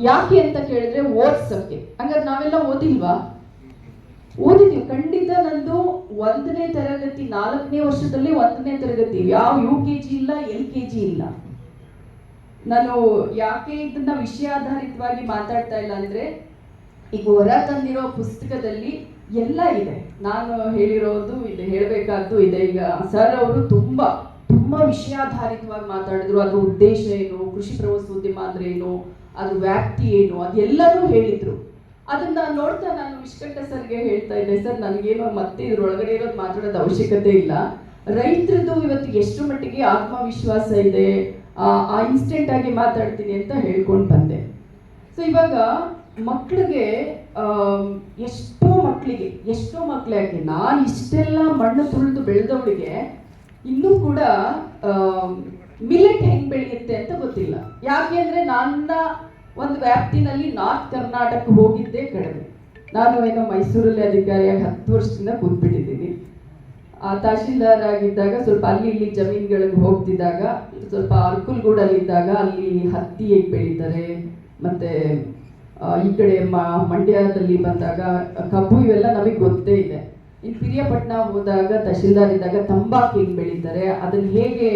ಯಾಕೆ ಅಂತ ಕೇಳಿದ್ರೆ ಓದ್ಸಕ್ಕೆ ಹಂಗಾದ್ರೆ ನಾವೆಲ್ಲ ಓದಿಲ್ವಾ? ಓದಿದೀವಿ ಖಂಡಿತ ನಂದು ಒಂದನೇ ತರಗತಿ, ನಾಲ್ಕನೇ ವರ್ಷದಲ್ಲಿ ಒಂದನೇ ತರಗತಿ. ಯಾವ ಯು ಕೆ ಜಿ ಇಲ್ಲ ಎಲ್ ಕೆ ಜಿ ಇಲ್ಲ. ನಾನು ಯಾಕೆ ಇದನ್ನ ವಿಷಯ ಆಧಾರಿತವಾಗಿ ಮಾತಾಡ್ತಾ ಇಲ್ಲ ಅಂದ್ರೆ, ಈಗ ಹೊರ ತಂದಿರೋ ಪುಸ್ತಕದಲ್ಲಿ ಎಲ್ಲ ಇದೆ. ನಾನು ಹೇಳಿರೋದು ಇದೆ ಹೇಳಬೇಕಾದ್ದು ಇದೆ. ಈಗ ಸರ್ ಅವರು ತುಂಬಾ ತುಂಬಾ ವಿಷಯಾಧಾರಿತವಾಗಿ ಮಾತಾಡಿದ್ರು. ಅದ್ರ ಉದ್ದೇಶ ಏನು? ಕೃಷಿ ಪ್ರವಾಸೋದ್ಯಮ ಅಂದ್ರೆ ಏನು? ಅದ್ರ ವ್ಯಾಪ್ತಿ ಏನು? ಅದೆಲ್ಲರೂ ಹೇಳಿದ್ರು. ಅದನ್ನ ನೋಡ್ತಾ ನಾನು ವಿಶ್ವಂಟ ಸರ್ಗೆ ಹೇಳ್ತಾ ಇದ್ದೆ ಸರ್ ನನಗೇನೋ ಮತ್ತೆ ಇದ್ರೊಳಗಡೆ ಇರೋದು ಮಾತಾಡೋದು ಅವಶ್ಯಕತೆ ಇಲ್ಲ. ರೈತರದ್ದು ಇವತ್ತು ಎಷ್ಟು ಮಟ್ಟಿಗೆ ಆತ್ಮವಿಶ್ವಾಸ ಇದೆ? ಆ, ಇನ್ಸ್ಟೆಂಟ್ ಆಗಿ ಮಾತಾಡ್ತೀನಿ ಅಂತ ಹೇಳ್ಕೊಂಡು ಬಂದೆ. ಸೊ ಇವಾಗ ಮಕ್ಕಳಿಗೆ ಎಷ್ಟೋ ಮಕ್ಕಳಿಗೆ ಎಷ್ಟೋ ಮಕ್ಕಳಿಗೆ ನಾನು ಇಷ್ಟೆಲ್ಲ ಮಣ್ಣು ತುಳಿದು ಬೆಳೆದವಳಿಗೆ ಇನ್ನೂ ಕೂಡ ಮಿಲೆಟ್ ಹೆಂಗ್ ಬೆಳೆಯುತ್ತೆ ಅಂತ ಗೊತ್ತಿಲ್ಲ. ಯಾಕೆ ಅಂದ್ರೆ ನನ್ನ ಒಂದು ವ್ಯಾಪ್ತಿನಲ್ಲಿ ನಾರ್ತ್ ಕರ್ನಾಟಕ ಹೋಗಿದ್ದೇ ಕಡಿಮೆ. ನಾನು ಏನೋ ಮೈಸೂರಲ್ಲಿ ಅಧಿಕಾರಿಯಾಗಿ ಹತ್ತು ವರ್ಷದಿಂದ ಕೂತ್ಬಿಟ್ಟಿದ್ದೀನಿ. ಆ ತಹಶೀಲ್ದಾರ್ ಆಗಿದ್ದಾಗ ಸ್ವಲ್ಪ ಅಲ್ಲಿ ಇಲ್ಲಿ ಜಮೀನುಗಳಿಗೆ ಹೋಗ್ತಿದ್ದಾಗ, ಸ್ವಲ್ಪ ಅರ್ಕುಲ್ಗೂಡಲ್ಲಿದ್ದಾಗ ಅಲ್ಲಿ ಹತ್ತಿ ಹೇಗೆ ಬೆಳೀತಾರೆ, ಮತ್ತೆ ಈ ಕಡೆ ಮಂಡ್ಯದಲ್ಲಿ ಬಂದಾಗ ಕಬ್ಬು ಇವೆಲ್ಲ ನಮಗೆ ಗೊತ್ತೇ ಇದೆ. ಇನ್ನು ಪಿರಿಯಾಪಟ್ಟಣ ಹೋದಾಗ ತಹಶೀಲ್ದಾರ್ ಇದ್ದಾಗ ತಂಬಾಕು ಹೆಂಗೆ ಬೆಳೀತಾರೆ, ಅದನ್ನ ಹೇಗೆ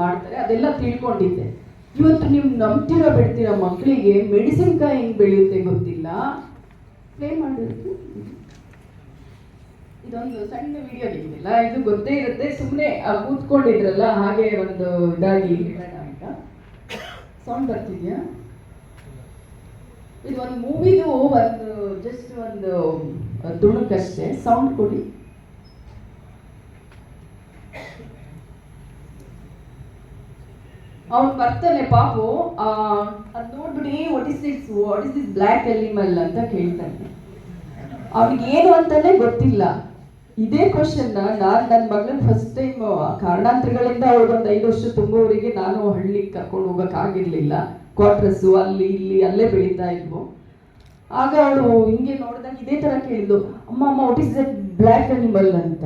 ಮಾಡ್ತಾರೆ, ಅದೆಲ್ಲ ತಿಳ್ಕೊಂಡಿದ್ದೆ. ಇವತ್ತು ನೀವು ನಂಬ್ತಿರೋ ಬಿಡ್ತಿರೋ ಮಕ್ಕಳಿಗೆ ಮೆಣಸಿನ್ಕಾಯಿ ಹೆಂಗೆ ಬೆಳೆಯುತ್ತೆ ಗೊತ್ತಿಲ್ಲ? ಪ್ಲೇ ಮಾಡೋದು ಇದೊಂದು ಸಣ್ಣ ವಿಡಿಯೋ ನಿಮ್ಗೆಲ್ಲ, ಇದು ಗೊತ್ತೇ ಇರುತ್ತೆ ಸುಮ್ಮನೆ ಕೂತ್ಕೊಂಡಿದ್ರಲ್ಲ, ಹಾಗೆ ಒಂದು ಇದಾಗಿ ಅಂತ. ಸೌಂಡ್ ಬರ್ತಿದ್ಯಾ? ಇದು ಒಂದು ಮೂವಿದು ಒಂದು ಜಸ್ಟ್ ಒಂದು ತುಣುಕಷ್ಟೇ ಸೌಂಡ್ ಕೊಡಿ. ಅವ್ನು ಬರ್ತಾನೆ ಪಾಪು ಅದು ನೋಡ್ಬಿಡಿ what is it's what is black animal ಅಂತ ಕೇಳ್ತಾನೆ. ಅವ್ನಿಗೆ ಏನು ಅಂತಾನೆ ಗೊತ್ತಿಲ್ಲ. ಇದೇ ಕ್ವಶನ್ ನಾನು ನನ್ನ ಮಗಳನ್ನ ಫಸ್ಟ್ ಟೈಮ್ ಕಾರಣಾಂತರಗಳಿಂದ ಅವಳಿಗೊಂದು ಐದು ವರ್ಷ ತುಂಬುವವರಿಗೆ ನಾನು ಹಳ್ಳಿಗೆ ಕರ್ಕೊಂಡು ಹೋಗೋಕ್ಕಾಗಿರ್ಲಿಲ್ಲ ಕ್ವಾರ್ಟರ್ಸು ಅಲ್ಲಿ, ಇಲ್ಲಿ, ಅಲ್ಲೇ ಬೆಳೀತಾ ಇದ್ವು. ಆಗ ಅವಳು ಹಿಂಗೆ ನೋಡಿದಾಗ ಇದೇ ತರ ಕೇಳಿದ್ಲು, ಅಮ್ಮ ಅಮ್ಮ what is that black animal ಅಂತ?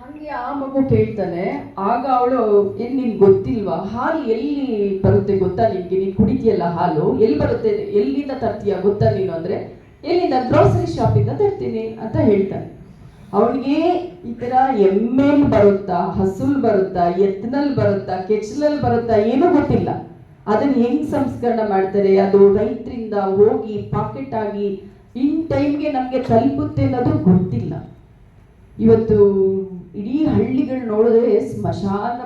ಹಂಗೆ ಆ ಮಗು ಕೇಳ್ತಾನೆ, ಆಗ ಅವಳು ಏನ್ ನಿನ್ ಗೊತ್ತಿಲ್ವಾ? ಹಾಲು ಎಲ್ಲಿ ಬರುತ್ತೆ ಗೊತ್ತಾ ನಿನ್ಗೆ ನೀನ್ ಕುಡಿತೀಯಲ್ಲ ಹಾಲು? ಎಲ್ಲಿ ಬರುತ್ತೆ? ಎಲ್ಲಿಂದ ತರ್ತೀಯ ಗೊತ್ತಾ ನೀನು? ಅಂದ್ರೆ, ಎಲ್ಲಿಂದ? ಗ್ರೋಸರಿ ಶಾಪಿಂದ ತರ್ತೀನಿ, ಅಂತ ಹೇಳ್ತಾನೆ. ಅವನಿಗೆ ಈ ತರ ಎಮ್ಮೆಲ್ ಬರುತ್ತಾ, ಹಸುಲ್ ಬರುತ್ತಾ ಎತ್ನಲ್ಲಿ ಬರುತ್ತಾ, ಕೆಚ್ಚಲಲ್ ಬರುತ್ತಾ ಏನೂ ಗೊತ್ತಿಲ್ಲ. ಅದನ್ನ ಹೆಂಗ್ ಸಂಸ್ಕರಣ ಮಾಡ್ತಾರೆ? ಅದು ರೈತರಿಂದ ಹೋಗಿ ಪಾಕೆಟ್ ಆಗಿ ಇನ್ ಟೈಮ್ಗೆ ನಮ್ಗೆ ತಲುಪುತ್ತೆ ಅನ್ನೋದು ಗೊತ್ತಿಲ್ಲ. ಇವತ್ತು ಇಡೀ ಹಳ್ಳಿಗಳು ನೋಡಿದ್ರೆ ಸ್ಮಶಾನ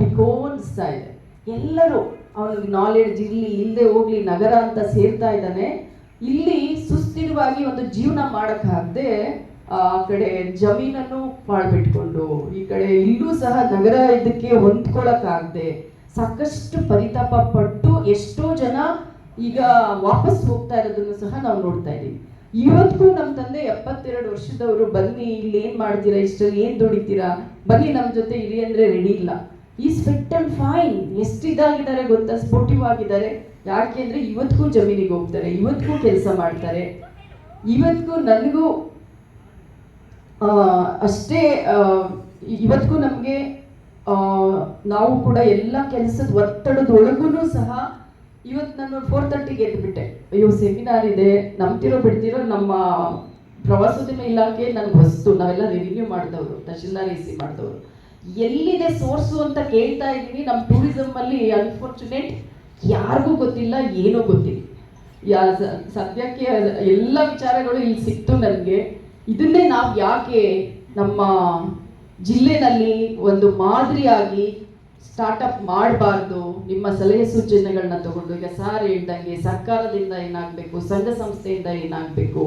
ಬಿಕೋ ಅನಿಸ್ತಾ ಇದೆ. ಎಲ್ಲರೂ ಅವನಿಗೆ ನಾಲೆಡ್ಜ್ ಇರಲಿ ಇಲ್ಲದೆ ಹೋಗ್ಲಿ, ನಗರ ಅಂತ ಸೇರ್ತಾ ಇದ್ದಾನೆ. ಇಲ್ಲಿ ಸುಸ್ಥಿರವಾಗಿ ಒಂದು ಜೀವನ ಮಾಡೋಕ್ಕಾಗದೆ ಆ ಕಡೆ ಜಮೀನನ್ನು ಪಾಳ್ಬಿಟ್ಕೊಂಡು ಈ ಕಡೆ ಇಲ್ಲೂ ಸಹ ನಗರ ಇದಕ್ಕೆ ಹೊಂದ್ಕೊಳಕ್ಕಾಗದೆ ಸಾಕಷ್ಟು ಪರಿತಾಪ ಪಟ್ಟು ಎಷ್ಟೋ ಜನ ಈಗ ವಾಪಸ್ ಹೋಗ್ತಾ ಇರೋದನ್ನು ಸಹ ನಾವು ನೋಡ್ತಾ ಇದ್ದೀವಿ. ಇವತ್ತು ನಮ್ಮ ತಂದೆ ಎಪ್ಪತ್ತೆರಡು ವರ್ಷದವರು, ಬನ್ನಿ ಇಲ್ಲಿ ಏನ್ ಮಾಡ್ತೀರಾ, ಇಷ್ಟರಲ್ಲಿ ಏನ್ ದುಡಿತೀರಾ? ಬನ್ನಿ ನಮ್ಮ ಜೊತೆ ಇರಿ ಅಂದ್ರೆ ರೆಡಿ ಇಲ್ಲ. ಈಸ್ ಫಿಟ್ ಅಂಡ್ ಫೈನ್ ಎಷ್ಟು ಇದಾಗಿದ್ದಾರೆ ಗೊತ್ತಾ? ಸ್ಪೋರ್ಟಿವ್ ಆಗಿದ್ದಾರೆ. ಯಾಕೆ ಅಂದ್ರೆ ಇವತ್ತಿಗೂ ಜಮೀನಿಗೆ ಹೋಗ್ತಾರೆ, ಇವತ್ತಿಗೂ ಕೆಲಸ ಮಾಡ್ತಾರೆ. ಇವತ್ತಿಗೂ ನನಗೂ ಅಷ್ಟೇ ಇವತ್ತಿಗೂ ನಮಗೆ ನಾವು ಕೂಡ ಎಲ್ಲ ಕೆಲಸದ ಒತ್ತಡದೊಳಗೂ ಸಹ ಇವತ್ತು ನಾನು ಫೋರ್ ತರ್ಟಿಗೆ ಎದ್ಬಿಟ್ಟೆ. ಅಯ್ಯೋ ಸೆಮಿನಾರ್ ಇದೆ ನಂಬ್ತಿರೋ ಬಿಡ್ತಿರೋ ನಮ್ಮ ಪ್ರವಾಸೋದ್ಯಮ ಇಲಾಖೆ ನನಗೆ ಹೊಸ್ತು, ನಾವೆಲ್ಲ ರೆವಿನ್ಯೂ ಮಾಡಿದವರು, ತಹಶೀಲ್ದಾರ್, ಎ ಮಾಡಿದವರು. ಎಲ್ಲಿದೆ ಸೋರ್ಸು ಅಂತ ಕೇಳ್ತಾ ಇದ್ದೀನಿ. ನಮ್ಮ ಟೂರಿಸಮ್ ಅಲ್ಲಿ ಅನ್ಫಾರ್ಚುನೇಟ್ ಯಾರಿಗೂ ಗೊತ್ತಿಲ್ಲ, ಏನೂ ಗೊತ್ತಿಲ್ಲ. ಯಾ ಸದ್ಯಕ್ಕೆ ಎಲ್ಲ ವಿಚಾರಗಳು ಇಲ್ಲಿ ಸಿಕ್ತು ನನಗೆ. ಇದನ್ನೇ ನಾವು ಯಾಕೆ ನಮ್ಮ ಜಿಲ್ಲೆನಲ್ಲಿ ಒಂದು ಮಾದರಿಯಾಗಿ ಸ್ಟಾರ್ಟಪ್ ಮಾಡಬಾರ್ದು. ನಿಮ್ಮ ಸಲಹೆ ಸೂಚನೆಗಳನ್ನ ತಗೊಂಡು. ಈಗ ಸಾರ್ ಹೇಳ್ದಂಗೆ ಸರ್ಕಾರದಿಂದ ಏನಾಗಬೇಕು, ಸಂಘ ಸಂಸ್ಥೆಯಿಂದ ಏನಾಗಬೇಕು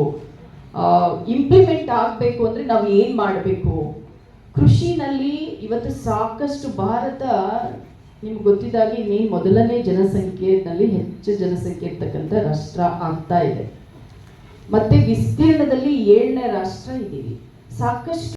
ಇಂಪ್ಲಿಮೆಂಟ್ ಆಗಬೇಕು ಅಂದರೆ ನಾವು ಏನು ಮಾಡಬೇಕು? ಕೃಷಿನಲ್ಲಿ ಇವತ್ತು ಸಾಕಷ್ಟು ಭಾರತ ನಿಮ್ಗೆ ಗೊತ್ತಿದ್ದಾಗೆ ನೀ ಮೊದಲನೇ ಜನಸಂಖ್ಯೆನಲ್ಲಿ ಹೆಚ್ಚು ಜನಸಂಖ್ಯೆ ಇರ್ತಕ್ಕಂಥ ರಾಷ್ಟ್ರ ಆಗ್ತಾ ಇದೆ. ಮತ್ತೆ ವಿಸ್ತೀರ್ಣದಲ್ಲಿ ಏಳನೇ ರಾಷ್ಟ್ರ ಇದ್ದೀವಿ. ಸಾಕಷ್ಟು